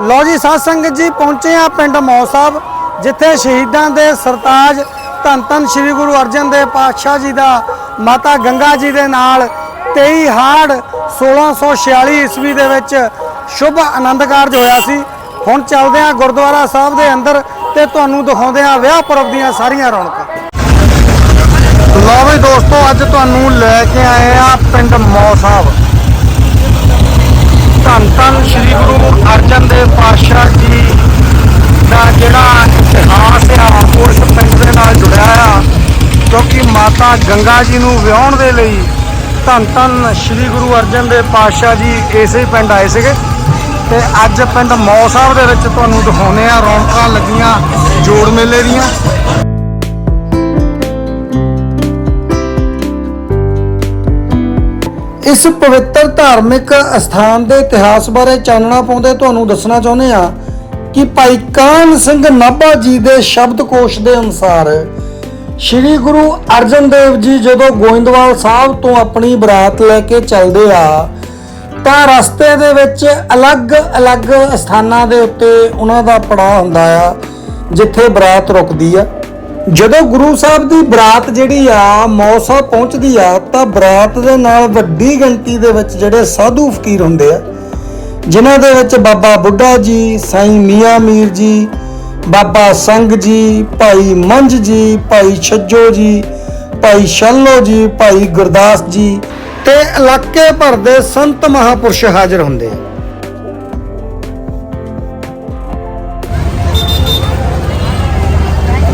ਲੋ ਜੀ, ਸਾਧ ਸੰਗਤ ਜੀ, ਪਹੁੰਚੇ ਆ ਪਿੰਡ ਮੌ ਸਾਹਿਬ, ਜਿੱਥੇ ਸ਼ਹੀਦਾਂ ਦੇ ਸਰਤਾਜ ਧੰਨ ਧੰਨ ਸ੍ਰੀ ਗੁਰੂ ਅਰਜਨ ਦੇਵ ਪਾਤਸ਼ਾਹ ਜੀ ਦਾ, ਮਾਤਾ ਗੰਗਾ ਜੀ ਦੇ ਨਾਲ 23 ਹਾੜ 1646 ਈਸਵੀ ਦੇ ਵਿੱਚ ਸ਼ੁਭ ਆਨੰਦ ਕਾਰਜ ਹੋਇਆ ਸੀ। ਹੁਣ ਚੱਲਦੇ ਆ ਗੁਰਦੁਆਰਾ ਸਾਹਿਬ ਦੇ ਅੰਦਰ ਤੇ ਤੁਹਾਨੂੰ ਦਿਖਾਉਂਦੇ ਆ ਵਿਆਹ ਪਰਬ ਦੀਆਂ ਸਾਰੀਆਂ ਰੌਣਕਾਂ। ਲਓ ਵੀ ਦੋਸਤੋ, ਅੱਜ ਤੁਹਾਨੂੰ ਲੈ ਕੇ ਆਏ ਆ ਪਿੰਡ ਮੌ ਸਾਹਿਬ। ਧੰਨ ਧੰਨ ਸ੍ਰੀ ਗੁਰੂ ਅਰਜਨ ਦੇਵ ਪਾਤਸ਼ਾਹ ਜੀ ਦਾ ਜਿਹੜਾ ਇਤਿਹਾਸ ਆ, ਉਹ ਇਸ ਪਿੰਡ ਦੇ ਨਾਲ ਜੁੜਿਆ ਆ ਕਿਉਂਕਿ ਮਾਤਾ ਗੰਗਾ ਜੀ ਨੂੰ ਵਿਆਹਣ ਦੇ ਲਈ ਧੰਨ ਧੰਨ ਸ੍ਰੀ ਗੁਰੂ ਅਰਜਨ ਦੇਵ ਪਾਤਸ਼ਾਹ ਜੀ ਇਸੇ ਪਿੰਡ ਆਏ ਸੀਗੇ। ਤੇ ਅੱਜ ਪਿੰਡ ਮੌ ਸਾਹਿਬ ਦੇ ਵਿੱਚ ਤੁਹਾਨੂੰ ਦਿਖਾਉਂਦੇ ਆ, ਰੌਣਕਾਂ ਲੱਗੀਆਂ ਜੋੜ ਮੇਲੇ ਦੀਆਂ। ਇਸ ਪਵਿੱਤਰ ਧਾਰਮਿਕ ਅਸਥਾਨ ਦੇ ਇਤਿਹਾਸ ਬਾਰੇ ਚਾਨਣਾ ਪਾਉਂਦੇ ਤੁਹਾਨੂੰ ਦੱਸਣਾ ਚਾਹੁੰਦੇ ਆ ਕਿ ਭਾਈ ਕਾਨ ਸਿੰਘ ਨਾਭਾ ਜੀ ਦੇ ਸ਼ਬਦਕੋਸ਼ ਦੇ ਅਨੁਸਾਰ ਸ੍ਰੀ ਗੁਰੂ ਅਰਜਨ ਦੇਵ ਜੀ ਜਦੋਂ ਗੋਇੰਦਵਾਲ ਸਾਹਿਬ ਤੋਂ ਆਪਣੀ ਬਰਾਤ ਲੈ ਕੇ ਚੱਲਦੇ ਆ, ਤਾਂ ਰਸਤੇ ਦੇ ਵਿੱਚ ਅਲੱਗ-ਅਲੱਗ ਸਥਾਨਾਂ ਦੇ ਉੱਤੇ ਉਹਨਾਂ ਦਾ ਪੜਾਅ ਹੁੰਦਾ ਆ, ਜਿੱਥੇ ਬਰਾਤ ਰੁਕਦੀ ਆ। ਜਦੋਂ ਗੁਰੂ ਸਾਹਿਬ ਦੀ ਬਰਾਤ ਜਿਹੜੀ ਆ, ਮੌਸਾ ਪਹੁੰਚਦੀ ਆ, ਤਾਂ ਬਰਾਤ ਦੇ ਨਾਲ ਵੱਡੀ ਗਿਣਤੀ ਦੇ ਵਿੱਚ ਜਿਹੜੇ ਸਾਧੂ ਫਕੀਰ ਹੁੰਦੇ ਆ, ਜਿਨ੍ਹਾਂ ਦੇ ਵਿੱਚ ਬਾਬਾ ਬੁੱਢਾ ਜੀ, ਸਾਈਂ ਮੀਆਂ ਮੀਰ ਜੀ, ਬਾਬਾ ਸੰਗ ਜੀ, ਭਾਈ ਮੰਝ ਜੀ, ਭਾਈ ਛੱਜੋ ਜੀ, ਭਾਈ ਸ਼ੱਲੋ ਜੀ, ਭਾਈ ਗੁਰਦਾਸ ਜੀ, ਤੇ ਇਲਾਕੇ ਭਰ ਦੇ ਸੰਤ ਮਹਾਪੁਰਸ਼ ਹਾਜ਼ਰ ਹੁੰਦੇ ਆ।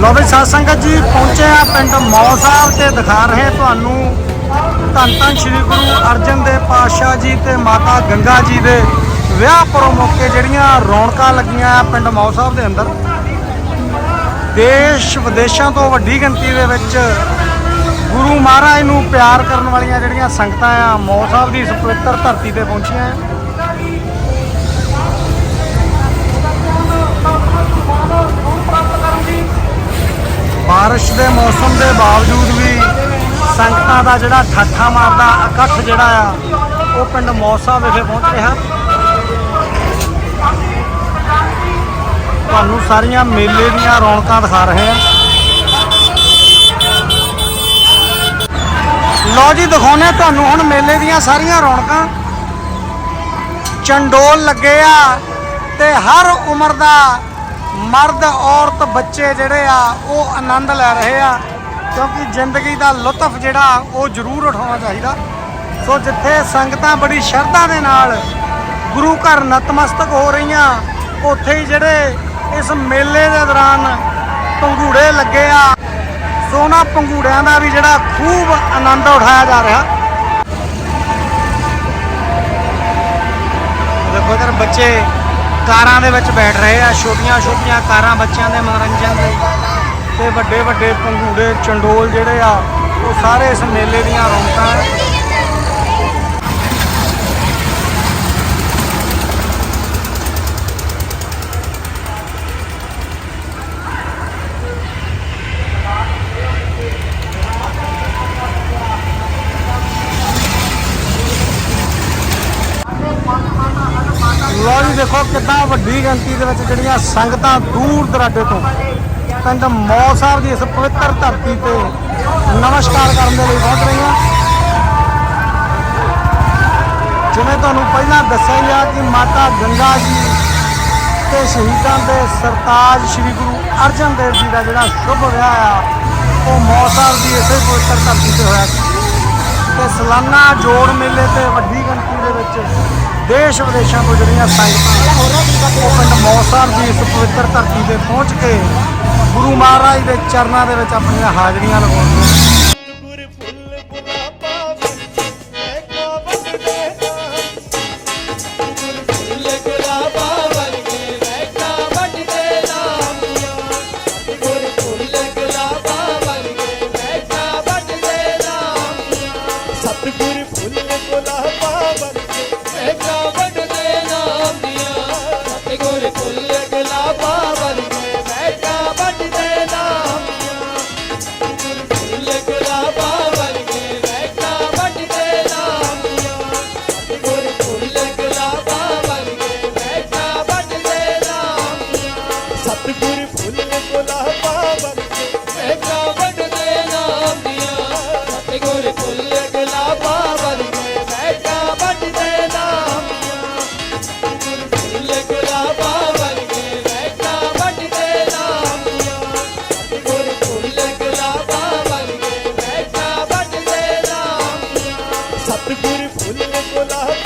ਲੋ ਵੀ ਸਾਧ ਸੰਗਤ ਜੀ, ਪਹੁੰਚੇ ਆ ਪਿੰਡ ਮੌ ਸਾਹਿਬ ਤੇ ਦਿਖਾ ਰਹੇ ਤੁਹਾਨੂੰ ਧੰਨ ਧੰਨ ਸ੍ਰੀ ਗੁਰੂ ਅਰਜਨ ਦੇਵ ਪਾਤਸ਼ਾਹ ਜੀ ਤੇ ਮਾਤਾ ਗੰਗਾ ਜੀ ਦੇ ਵਿਆਹ ਪਰੋ ਮੌਕੇ ਜਿਹੜੀਆਂ ਰੌਣਕਾਂ ਲੱਗੀਆਂ ਆ ਪਿੰਡ ਮੌ ਸਾਹਿਬ ਦੇ ਅੰਦਰ। ਦੇਸ਼ ਵਿਦੇਸ਼ਾਂ ਤੋਂ ਵੱਡੀ ਗਿਣਤੀ ਦੇ ਵਿੱਚ ਗੁਰੂ ਮਹਾਰਾਜ ਨੂੰ ਪਿਆਰ ਕਰਨ ਵਾਲੀਆਂ ਜਿਹੜੀਆਂ ਸੰਗਤਾਂ ਆ ਮੌ ਸਾਹਿਬ ਦੀ ਇਸ ਪਵਿੱਤਰ ਧਰਤੀ ਤੇ ਪਹੁੰਚੀਆਂ ਆ। ਬਾਰਿਸ਼ ਦੇ ਮੌਸਮ ਦੇ ਬਾਵਜੂਦ ਵੀ ਸੰਗਤਾਂ ਦਾ ਜਿਹੜਾ ਠੱਠਾ ਮਾਰਦਾ ਇਕੱਠ ਜਿਹੜਾ ਆ, ਉਹ ਪਿੰਡ ਮੌਸਾ ਵਿਖੇ ਪਹੁੰਚ ਰਿਹਾ। ਤੁਹਾਨੂੰ ਸਾਰੀਆਂ ਮੇਲੇ ਦੀਆਂ ਰੌਣਕਾਂ ਦਿਖਾ ਰਹੇ ਆ ਲੋ ਜੀ ਦਿਖਾਉਨੇ ਤੁਹਾਨੂੰ ਹੁਣ ਮੇਲੇ ਦੀਆਂ ਸਾਰੀਆਂ ਰੌਣਕਾਂ। ਚੰਡੋਲ ਲੱਗੇ ਆ ਤੇ ਹਰ ਉਮਰ ਦਾ ਮਰਦ, ਔਰਤ, ਬੱਚੇ ਜਿਹੜੇ ਆ, ਉਹ ਆਨੰਦ ਲੈ ਰਹੇ ਆ, ਕਿਉਂਕਿ ਜ਼ਿੰਦਗੀ ਦਾ ਲੁਤਫ ਜਿਹੜਾ, ਉਹ ਜ਼ਰੂਰ ਉਠਾਉਣਾ ਚਾਹੀਦਾ। ਸੋ ਜਿੱਥੇ ਸੰਗਤਾਂ ਬੜੀ ਸ਼ਰਧਾ ਦੇ ਨਾਲ ਗੁਰੂ ਘਰ ਨਤਮਸਤਕ ਹੋ ਰਹੀਆਂ, ਉੱਥੇ ਹੀ ਜਿਹੜੇ ਇਸ ਮੇਲੇ ਦੇ ਦੌਰਾਨ ਪੰਘੂੜੇ ਲੱਗੇ ਆ ਸੋ ਉਹਨਾਂ ਪੰਘੂੜਿਆਂ ਦਾ ਵੀ ਜਿਹੜਾ ਖੂਬ ਆਨੰਦ ਉਠਾਇਆ ਜਾ ਰਿਹਾ। ਦੇਖੋ ਇਧਰ ਬੱਚੇ ਕਾਰਾਂ ਦੇ ਵਿੱਚ ਬੈਠ ਰਹੇ ਆ, ਛੋਟੀਆਂ ਛੋਟੀਆਂ ਕਾਰਾਂ ਬੱਚਿਆਂ ਦੇ ਮਨੋਰੰਜਨ ਦੇ ਤੇ ਵੱਡੇ ਵੱਡੇ ਪੰਘੂੜੇ, ਚੰਡੋਲ ਜਿਹੜੇ ਆ, ਉਹ ਸਾਰੇ ਇਸ ਮੇਲੇ ਦੀਆਂ ਰੌਣਕਾਂ ਆ ਲੋ ਜੀ ਵੱਡੀ ਗਿਣਤੀ ਦੇ ਵਿੱਚ ਜਿਹੜੀਆਂ ਸੰਗਤਾਂ ਦੂਰ ਦਰਾਡੇ ਤੋਂ ਪਿੰਡ ਮੌ ਸਾਹਿਬ ਦੀ ਇਸ ਪਵਿੱਤਰ ਧਰਤੀ ਤੇ ਨਮਸਕਾਰ ਕਰਨ ਦੇ ਲਈ ਪਹੁੰਚ ਰਹੀਆਂ। ਜਿਵੇਂ ਤੁਹਾਨੂੰ ਪਹਿਲਾਂ ਦੱਸਿਆ ਗਿਆ ਕਿ ਮਾਤਾ ਗੰਗਾ ਜੀ ਤੇ ਸ਼ਹੀਦਾਂ ਦੇ ਸਰਤਾਜ ਸ੍ਰੀ ਗੁਰੂ ਅਰਜਨ ਦੇਵ ਜੀ ਦਾ ਜਿਹੜਾ ਸ਼ੁਭ ਵਿਆਹ ਆ, ਉਹ ਮੌ ਸਾਹਿਬ ਦੀ ਇਸੇ ਪਵਿੱਤਰ ਧਰਤੀ ਤੇ ਹੋਇਆ ਸੀ। ਤੇ ਸਾਲਾਨਾ ਜੋੜ ਮੇਲੇ ਤੇ ਵੱਡੀ ਗਿਣਤੀ ਦੇ ਵਿੱਚ ਦੇਸ਼ ਵਿਦੇਸ਼ਾਂ ਤੋਂ ਜਿਹੜੀਆਂ ਸੰਗਤਾਂ ਉਹ ਪਿੰਡ ਮੌਸਾਰ ਦੀ ਇਸ ਪਵਿੱਤਰ ਧਰਤੀ ਤੇ ਪਹੁੰਚ ਕੇ ਗੁਰੂ ਮਹਾਰਾਜ ਦੇ ਚਰਨਾਂ ਦੇ ਵਿੱਚ ਆਪਣੀਆਂ ਹਾਜ਼ਰੀਆਂ ਲਗਾਉਂਦੀਆਂ बोला